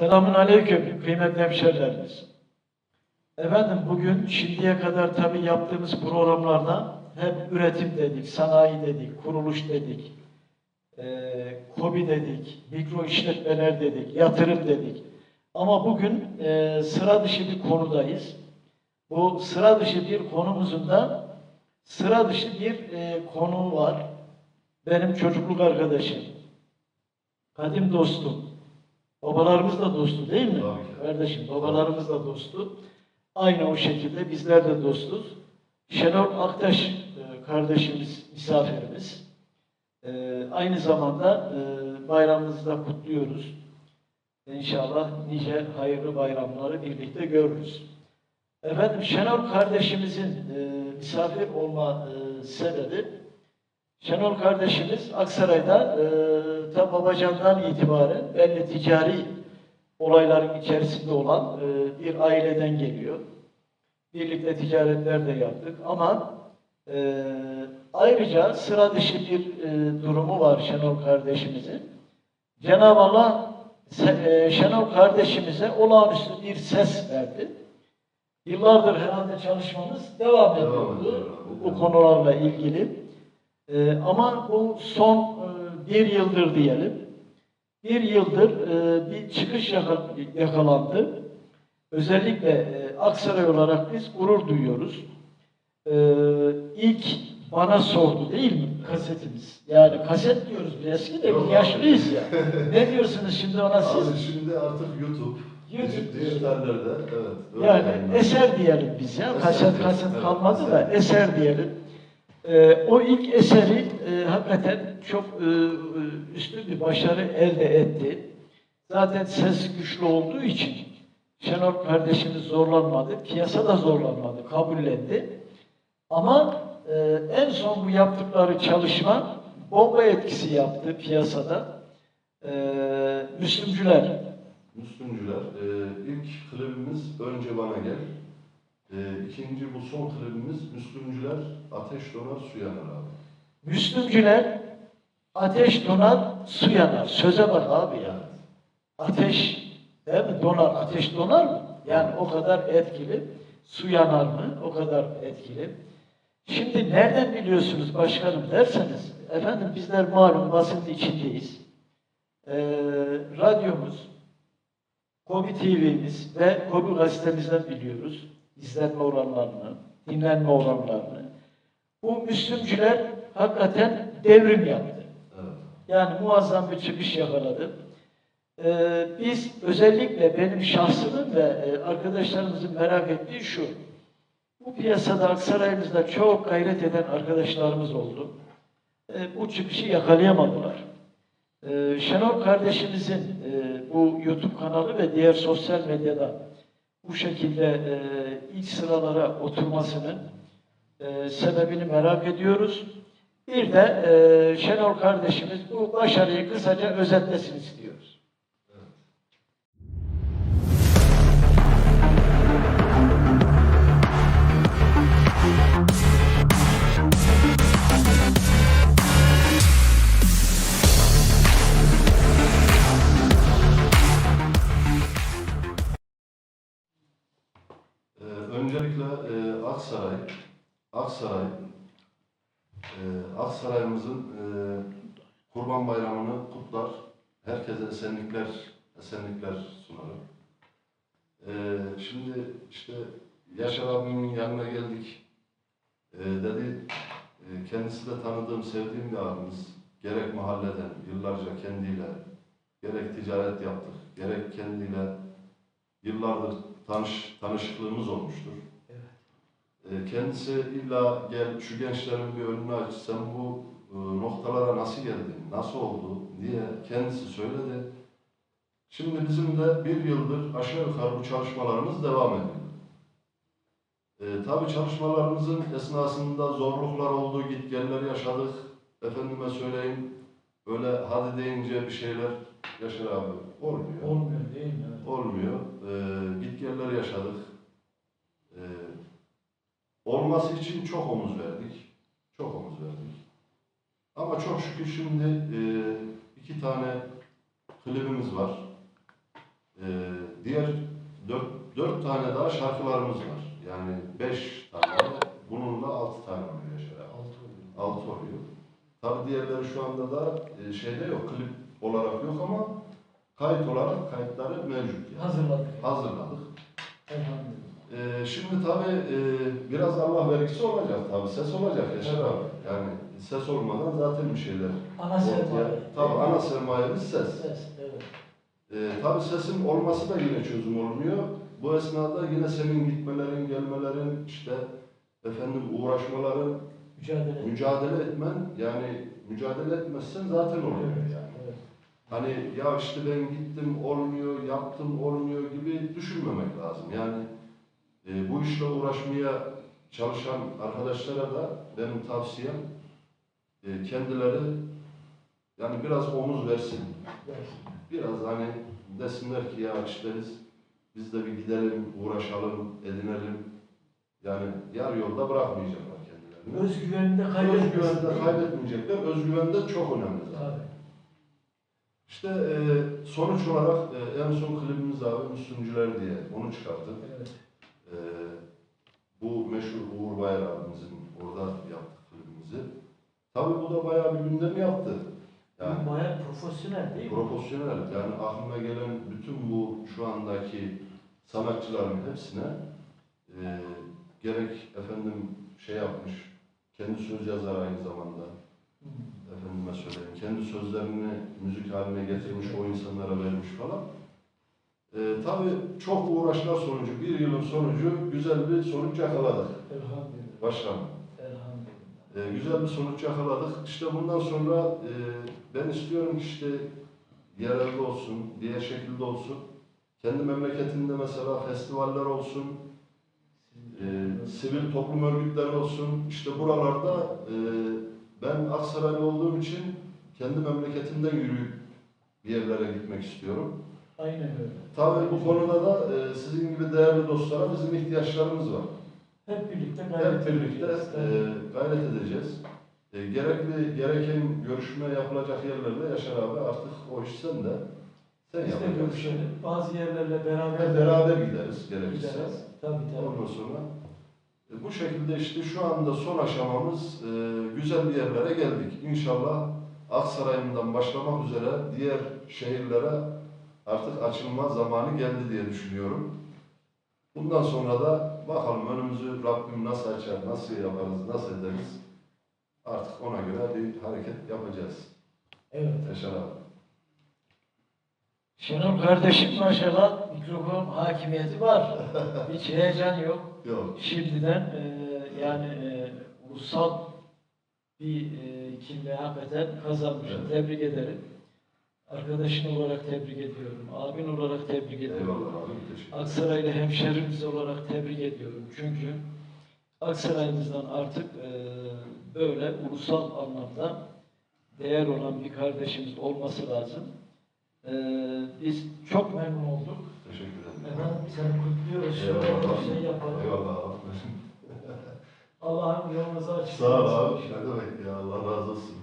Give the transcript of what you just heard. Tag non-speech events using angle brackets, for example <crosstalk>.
Selamun Aleyküm kıymetli hemşerilerimiz. Efendim bugün şimdiye kadar tabii yaptığımız programlarda hep üretim dedik, sanayi dedik, kuruluş dedik, eee kobi dedik, mikro işletmeler dedik, yatırım dedik. Ama bugün eee, sıra dışı bir konudayız. Bu sıra dışı bir konumuzun da sıra dışı bir eee konu var. Benim çocukluk arkadaşım, kadim dostum, babalarımız da dostu değil mi? Tabii. Kardeşim, babalarımız da dostu. Aynı o şekilde bizler de dostuz. Şenol Aktaş e, kardeşimiz, misafirimiz. E, aynı zamanda e, bayramımızı da kutluyoruz. İnşallah nice hayırlı bayramları birlikte görürüz. Efendim Şenol kardeşimizin misafir olma sebebi Şenol kardeşimiz Aksaray'da e, ta Babacan'dan itibaren belli ticari olayların içerisinde olan e, bir aileden geliyor. Birlikte ticaretler de yaptık ama e, ayrıca sıra dışı bir e, durumu var Şenol kardeşimizin. Cenab-ı Allah e, Şenol kardeşimize olağanüstü bir ses verdi. Yıllardır herhalde çalışmamız devam ediyordu ediyor. bu konularla ilgili. Ee, ama bu son e, bir yıldır diyelim, bir yıldır e, bir çıkış yaka- yakalandı. Özellikle e, Aksaray olarak biz gurur duyuyoruz. Ee, ilk bana sordu değil mi kasetimiz? Yani kaset diyoruz biz eski de biz yaşlıyız ya. <laughs> ne diyorsunuz şimdi ona siz? Abi şimdi artık YouTube, YouTube. dijitallerde, evet. Yani yayınlar. eser diyelim biz ya. Eser Kaset kaset evet, kalmadı da eser diyelim. Ee, o ilk eseri e, hakikaten çok e, e, üstün bir başarı elde etti. Zaten ses güçlü olduğu için Şenol kardeşimiz zorlanmadı. Piyasa da zorlanmadı. Kabullendi. Ama e, en son bu yaptıkları çalışma bomba etkisi yaptı piyasada. E, Müslümcüler Müslümcüler, e, ilk klibimiz Önce Bana Gel. İkinci bu son klibimiz Müslümcüler Ateş Donar Su Yanar abi. Müslümcüler ateş donar, su yanar. Söze bak abi ya. Ateş değil mi? Donar, ateş donar mı? Yani o kadar etkili. Su yanar mı? O kadar etkili. Şimdi nereden biliyorsunuz başkanım derseniz, efendim bizler malum basın içindeyiz. Ee, radyomuz, Kobi TV'miz ve Kobi gazetemizden biliyoruz izlenme oranlarını, dinlenme oranlarını. Bu Müslümcüler hakikaten devrim yaptı. Evet. Yani muazzam bir çıkış yakaladı. Ee, biz özellikle benim şahsımın ve e, arkadaşlarımızın merak ettiği şu. Bu piyasada Aksaray'ımızda çok gayret eden arkadaşlarımız oldu. Ee, bu çıkışı yakalayamadılar. Ee, Şenol kardeşimizin e, bu YouTube kanalı ve diğer sosyal medyada bu şekilde e, ilk sıralara oturmasının e, sebebini merak ediyoruz. Bir de e, Şenol kardeşimiz bu başarıyı kısaca özetlesin istiyoruz. E, öncelikle e, Aksaray, Aksaray, e, Aksaray'ımızın e, Kurban Bayramı'nı kutlar. Herkese esenlikler, esenlikler sunarım. E, şimdi işte Yaşar abimin yanına geldik. E, dedi, e, kendisi de tanıdığım, sevdiğim bir abimiz. Gerek mahalleden, yıllarca kendiyle, gerek ticaret yaptık, gerek kendiyle yıllardır tanış, tanışıklığımız olmuştur. E, Kendisi illa gel şu gençlerin bir önünü aç, sen bu e, noktalara nasıl geldin, nasıl oldu diye kendisi söyledi. Şimdi bizim de bir yıldır aşağı yukarı bu çalışmalarımız devam ediyor. E, tabii çalışmalarımızın esnasında zorluklar oldu, git geller yaşadık. Efendime söyleyeyim, böyle hadi deyince bir şeyler Yaşar abi olmuyor. Olmuyor değil mi? Olmuyor. Ee, git geller yaşadık. Ee, olması için çok omuz verdik. Çok omuz verdik. Ama çok şükür şimdi e, iki tane klibimiz var. Ee, diğer dört, dört tane daha şarkılarımız var. Yani beş tane, bununla altı tane oluyor Yaşar abi. Altı oluyor. Altı oluyor. Tabi diğerleri şu anda da e, şeyde yok, klip olarak yok ama kayıt olarak kayıtları mevcut. Yani. Hazırladık. Hazırladık. Elhamdülillah. Ee, şimdi tabi biraz Allah vergisi olacak tabi ses olacak Yaşar abi. Yani ses olmadan zaten bir şeyler Ana sermaye. Tabi ana sermayemiz ses. Ses, evet. Ee, tabi sesin olması da yine çözüm olmuyor. Bu esnada yine senin gitmelerin, gelmelerin, işte efendim uğraşmaların, Mücadele. mücadele etmen yani mücadele etmezsen zaten olmuyor yani. Evet. Hani ya işte ben gittim olmuyor, yaptım olmuyor gibi düşünmemek lazım. Yani e, bu işle uğraşmaya çalışan arkadaşlara da benim tavsiyem e, kendileri yani biraz omuz versin. Biraz hani desinler ki ya işte biz biz de bir gidelim, uğraşalım, edinelim. Yani yarı yolda bırakmayacaklar kendilerini. Özgüvenini de Özgüvende kaybetmeyecekler. Özgüven de çok önemli zaten. Tabii. İşte e, sonuç olarak e, en son klibimiz abi Müslümcüler diye onu çıkarttık. Evet. E, bu meşhur Uğur Bayar abimizin orada yaptık klibimizi. Tabii bu da bayağı bir gündem yaptı. Yani Yani, bayağı profesyonel değil mi? profesyonel yani aklıma gelen bütün bu şu andaki sanatçıların hepsine e, gerek efendim şey yapmış, kendi söz yazar aynı zamanda efendime söyleyeyim, kendi sözlerini müzik haline getirmiş, o insanlara vermiş falan. Ee, tabii çok uğraşlar sonucu, bir yılın sonucu güzel bir sonuç yakaladık Elhamdülillah. başkanım. Elhamdülillah. Ee, güzel bir sonuç yakaladık. İşte bundan sonra e, ben istiyorum ki işte yerelde olsun, diğer şekilde olsun. Kendi memleketinde mesela festivaller olsun, e, sivil toplum örgütleri olsun. İşte buralarda e, ben Aksaraylı olduğum için kendi memleketimden yürüyüp bir yerlere gitmek istiyorum. Aynen öyle. Tabii bu konuda da e, sizin gibi değerli dostlara bizim ihtiyaçlarımız var. Hep birlikte gayret Hep birlikte edeceğiz. e, gayret edeceğiz. E, gerekli, gereken görüşme yapılacak yerlerde Yaşar abi artık o iş sen de. Sen Biz de yapacaksın. görüşelim. Bazı yerlerle beraber Ve beraber gideriz gerekirse. gideriz. Tabii tabii. Ondan sonra e, bu şekilde işte şu anda son aşamamız e, güzel bir yerlere geldik. İnşallah Aksaray'ımdan başlamak üzere diğer şehirlere artık açılma zamanı geldi diye düşünüyorum. Bundan sonra da bakalım önümüzü Rabbim nasıl açar, nasıl yaparız, nasıl ederiz. Artık ona göre bir hareket yapacağız. Evet. Yaşar abi. Şenol kardeşim maşallah mikrofon hakimiyeti var. Hiç heyecan yok. Yok. Şimdiden e, yani e, ulusal bir e, kimliği hakikaten kazanmış. Evet. Tebrik ederim. Arkadaşın olarak tebrik ediyorum. Abin olarak tebrik ediyorum. Eyvallah abi. Teşekkür ederim. Aksaraylı hemşerimiz olarak tebrik ediyorum. Çünkü Aksaray'ımızdan artık e, böyle ulusal anlamda değer olan bir kardeşimiz olması lazım. E, biz çok memnun olduk. Teşekkür ederim. Efendim seni kutluyoruz. Şöyle Eyvallah. bir şey yapalım. Eyvallah abi. Allah'ım yolunuzu açık Sağ ol etsin abi. Ne demek ya Allah razı olsun.